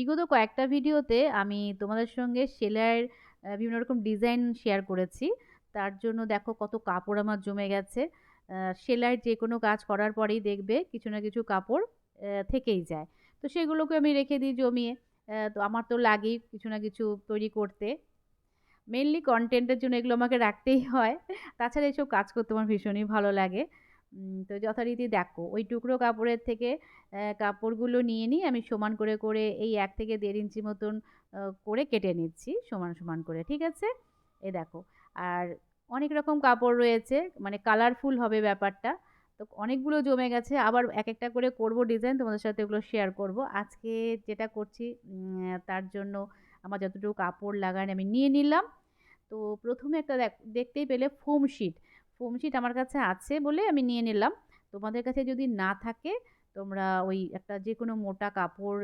বিগত কয়েকটা ভিডিওতে আমি তোমাদের সঙ্গে সেলাইয়ের বিভিন্ন রকম ডিজাইন শেয়ার করেছি। তার জন্য দেখো কত কাপড় আমার জমে গেছে। সেলাইয়ের যেকোনো কাজ করার পরেই দেখবে কিছু না কিছু কাপড় থেকেই যায়। তো সেগুলোকে আমি রেখে দিই জমিয়ে। তো আমার তো লাগেই কিছু না কিছু তৈরি করতে। মেনলি কন্টেন্টের জন্য এগুলো আমাকে রাখতেই হয়। তাছাড়া এসব কাজ করতে আমার ভীষণই ভালো লাগে। তো যথারীতি দেখো ওই টুকরো কাপড়ের থেকে কাপড়গুলো নিয়ে নিই আমি সমান করে, করে এই এক থেকে দেড় ইঞ্চি মতন করে কেটে নিচ্ছি সমান, সমান করে। ঠিক আছে? এ দেখো। আর অনেক রকম কাপড় রয়েছে মানে কালারফুল হবে ব্যাপারটা। তো অনেকগুলো জমে গেছে আবার এক একটা করে করব ডিজাইন তোমাদের সাথে এগুলো শেয়ার করব। আজকে যেটা করছি তার জন্য আমার যতটুকু কাপড় লাগার আমি নিয়ে নিলাম। তো প্রথমে একটা দেখ দেখতেই পেলে ফোম শিট। ফোম শিট আমার কাছে আছে বলে আমি নিয়ে নিলাম। তোমাদের কাছে যদি না থাকে, তোমরা ওই একটা যে কোনো মোটা কাপড়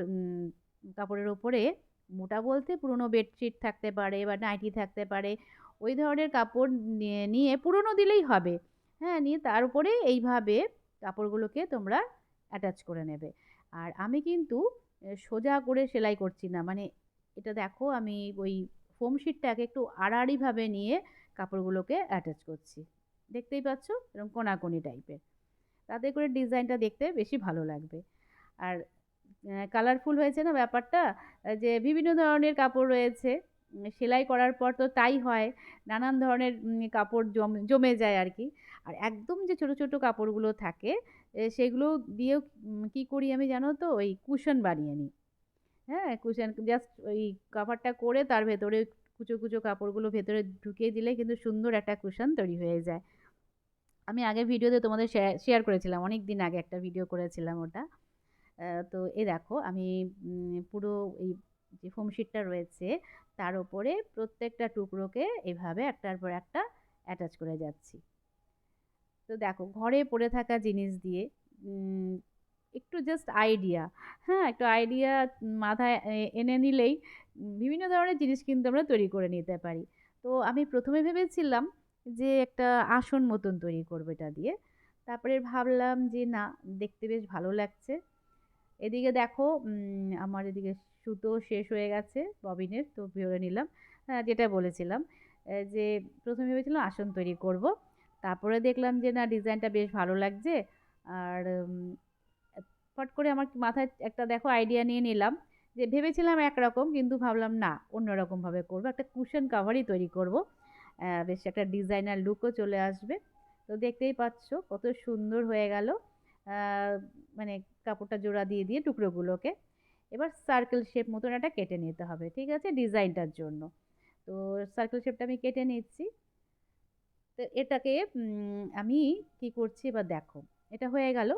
কাপড়ের ওপরে, মোটা বলতে পুরনো বেডশিট থাকতে পারে বা নাইটি থাকতে পারে। ওই ধরনের কাপড় নিয়ে নিয়ে পুরনো দিলেই হবে। হ্যাঁ? নিয়ে তার উপরে এইভাবে কাপড়গুলোকে তোমরা অ্যাটাচ করে নেবে। আর আমি কিন্তু সোজা করে সেলাই করছি না। মানে এটা দেখো, আমি ওই ফোম শিটটাকে একটু আড়াআড়িভাবে নিয়ে কাপড়গুলোকে অ্যাটাচ করছি। দেখতেই পাচ্ছ? এরকম কোনাকুনি টাইপের। তাতে করে ডিজাইনটা দেখতে বেশি ভালো লাগবে। আর কালারফুল হয়েছে না ব্যাপারটা? যে বিভিন্ন ধরনের কাপড় রয়েছে। সেলাই করার পর তো তাই হয়। নানান ধরনের কাপড় জম জমে যায় আর কি আর একদম যে ছোট, ছোট কাপড়গুলো থাকে সেগুলো দিয়েও কি করি আমি জানো তো? ওই কুশন বানিয়ে নিই। হ্যাঁ? কুশন জাস্ট ওই কভারটা করে তার ভেতরে কুচো, কুচো কাপড়গুলো ভেতরে ঢুকিয়ে দিলে কিন্তু সুন্দর একটা কুশন তৈরি হয়ে যায়। আমি আগের ভিডিওতে তোমাদের শেয়া শেয়ার করেছিলাম। অনেক দিন আগে একটা ভিডিও করেছিলাম ওটা। তো এ দেখো আমি পুরো এই যে ফোম শিটটা রয়েছে তার উপরে প্রত্যেকটা টুকরোকে এভাবে একটার পর একটা অ্যাটাচ করে যাচ্ছি। তো দেখো ঘরে পড়ে থাকা জিনিস দিয়ে একটু জাস্ট আইডিয়া, হ্যাঁ? একটু আইডিয়া মাথায় এনে নিলেই বিভিন্ন ধরনের জিনিস কিন্তু আমরা তৈরি করে নিতে পারি। তো আমি প্রথমে ভেবেছিলাম যে একটা আসন মতন তৈরি করব এটা দিয়ে। তারপরে ভাবলাম যে, না, দেখতে বেশ ভালো লাগছে। এদিকে দেখো আমার এদিকে সুতো শেষ হয়ে গেছে, ববিনের, তো ভরে নিলাম। যেটা বলেছিলাম যে প্রথমে ভেবেছিলাম আসন তৈরি করব। তারপরে দেখলাম যে, না, ডিজাইনটা বেশ ভালো লাগছে। আর ফট করে আমার মাথায় একটা দেখো আইডিয়া নিয়ে নিলাম। যে ভেবেছিলাম একরকম, কিন্তু ভাবলাম, না, অন্যরকমভাবে করব একটা কুশন কাভারই তৈরি করব। বেশ একটা ডিজাইনার লুকও চলে আসবে। তো দেখতেই পাচ্ছ কত সুন্দর হয়ে গেল। মানে কাপড়টা জোড়া দিয়ে, দিয়ে টুকরোগুলোকে। এবার সার্কেল শেপ মতন একটা কেটে নিতে হবে। ঠিক আছে? ডিজাইনটার জন্য। তো সার্কেল শেপটা আমি কেটে নিচ্ছি। তো এটাকে আমি কি করছি এবার দেখো। এটা হয়ে গেল।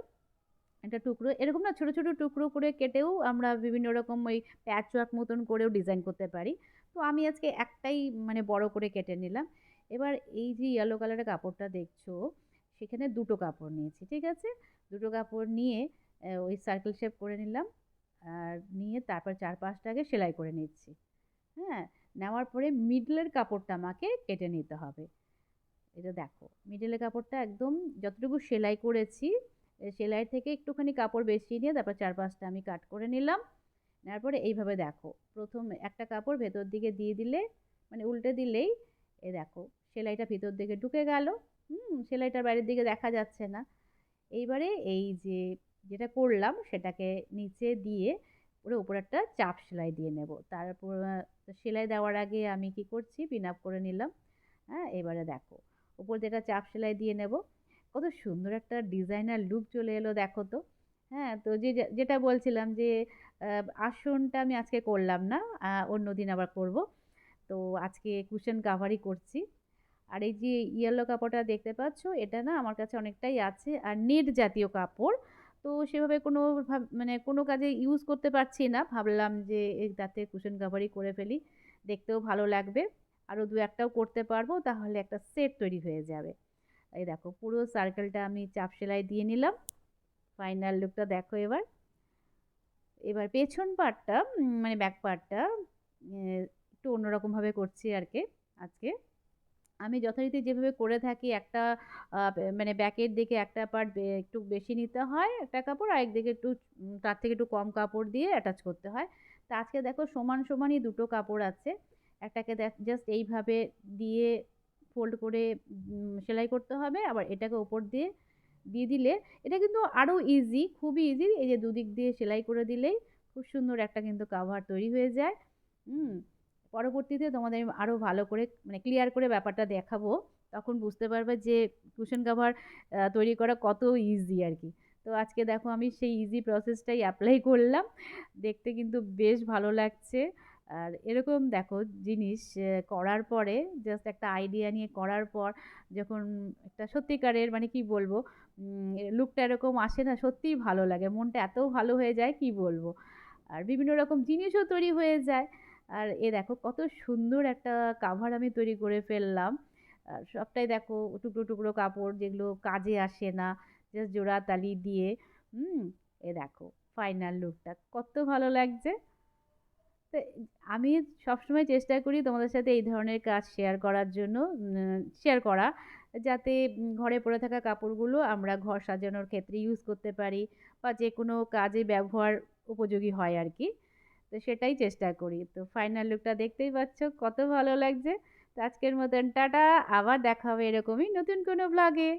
একটা টুকরো এরকম না ছোট, ছোট টুকরো করে কেটেও আমরা বিভিন্ন রকম ওই প্যাচওয়ার্ক মতন করেও ডিজাইন করতে পারি। তো আমি আজকে একটাই মানে বড় করে কেটে নিলাম। এবার এই যে ইয়েলো কালারের কাপড়টা দেখছ সেখানে দুটো কাপড় নিয়েছি। ঠিক আছে? দুটো কাপড় নিয়ে ওই সার্কেল শেপ করে নিলাম। আর নিয়ে তারপর চারপাশটাকে সেলাই করে নিচ্ছি। হ্যাঁ? নেওয়ার পরে মিডলের কাপড়টা আমাকে কেটে নিতে হবে। এটা দেখো মিডলের কাপড়টা একদম যতটুকু সেলাই করেছি সেলাই থেকে একটুখানি কাপড় বেশি নিয়ে তারপর চারপাশটা আমি কাট করে নিলাম। নেওয়ার পরে এইভাবে দেখো, প্রথম একটা কাপড় ভেতর দিকে দিয়ে দিলে মানে উল্টে দিলেই, এ দেখো, সেলাইটা ভিতর দিকে ঢুকে গেল। হুম? সেলাইটার বাইরের দিকে দেখা যাচ্ছে না। এইবারে এই যে, যেটা করলাম সেটাকে নিচে দিয়ে পুরো উপরে একটা চাপ সেলাই দিয়ে নেব। তারপর সেলাই দেওয়ার আগে আমি কি করছি পিন আপ করে নিলাম। হ্যাঁ? এবারে দেখো, উপর একটা চাপ সেলাই দিয়ে নেব। কত সুন্দর একটা ডিজাইনার লুক চলে এলো দেখো তো। হ্যাঁ? তো যে যেটা বলছিলাম যে আসনটা আমি আজকে করলাম না। অন্য দিন আবার করব। তো আজকে কুশন কাভারই করছি। আর এই যে ইয়েলো কাপড়টা দেখতে পাচ্ছ, এটা না আমার কাছে অনেকটাই আছে। আর নেট জাতীয় কাপড়। তো সেভাবে কোনো মানে কোনো কাজে ইউজ করতে পারছি না। ভাবলাম যে তাতে কুশন কাভারই করে ফেলি। দেখতেও ভালো লাগবে। আরও দু একটাও করতে পারব, তাহলে একটা সেট তৈরি হয়ে যাবে। এই দেখো পুরো সার্কেলটা আমি চাপ সেলাই দিয়ে নিলাম। ফাইনাল লুকটা দেখো এবার। এবার পেছন পার্টটা মানে ব্যাক পার্টটা একটু অন্যরকমভাবে করছি আর কি আজকে। আমি যথারীতি যেভাবে করে থাকি একটা মানে ব্যাকের দিকে একটা পার্ট একটু বেশি নিতে হয় একটা কাপড়, আর একদিকে একটু তার থেকে একটু কম কাপড় দিয়ে অ্যাটাচ করতে হয়। তা আজকে দেখো সমান সমানই দুটো কাপড় আছে একটাকে জাস্ট এইভাবে দিয়ে ফোল্ড করে সেলাই করতে হবে। আবার এটাকে ওপর দিয়ে দিয়ে দিলে এটা কিন্তু আরও ইজি খুবই ইজি এই যে দুদিক দিয়ে সেলাই করে দিলেই খুব সুন্দর একটা কিন্তু কাভার তৈরি হয়ে যায়। হুম, পরবর্তীতে তোমাদের আরও ভালো করে মানে ক্লিয়ার করে ব্যাপারটা দেখাবো। তখন বুঝতে পারবে যে কুশন কাভার তৈরি করা কত ইজি আর কি। তো আজকে দেখো আমি সেই ইজি প্রসেসটাই অ্যাপ্লাই করলাম। দেখতে কিন্তু বেশ ভালো লাগছে। আর এরকম দেখো জিনিস করার পরে জাস্ট একটা আইডিয়া নিয়ে করার পর যখন একটা সত্যিকারের মানে কি বলব লুকটা এরকম আসে না, সত্যিই ভালো লাগে। মনটা এত ভালো হয়ে যায়, কি বলব? আর বিভিন্ন রকম জিনিসও তৈরি হয়ে যায়। আর এ দেখো কত সুন্দর একটা কাভার আমি তৈরি করে ফেললাম। আর সবটাই দেখো টুকরো টুকরো কাপড় যেগুলো কাজে আসে না জাস্ট জোড়া তালি দিয়ে। হুম, এ দেখো ফাইনাল লুকটা কত ভালো লাগছে। তো, আমি সবসময় চেষ্টা করি তোমাদের সাথে এই ধরনের কাজ শেয়ার করার জন্য শেয়ার করা। যাতে ঘরে পড়ে থাকা কাপড়গুলো আমরা ঘর সাজানোর ক্ষেত্রে ইউজ করতে পারি বা যে কোনো কাজে ব্যবহার উপযোগী হয় আর কি তো সেটাই চেষ্টা করি। তো ফাইনাল লুকটা দেখতেই পাচ্ছ, কত ভালো লাগছে। তো আজকের মতন টাটা, আবার দেখা হবে এরকমই নতুন কোনো ব্লগে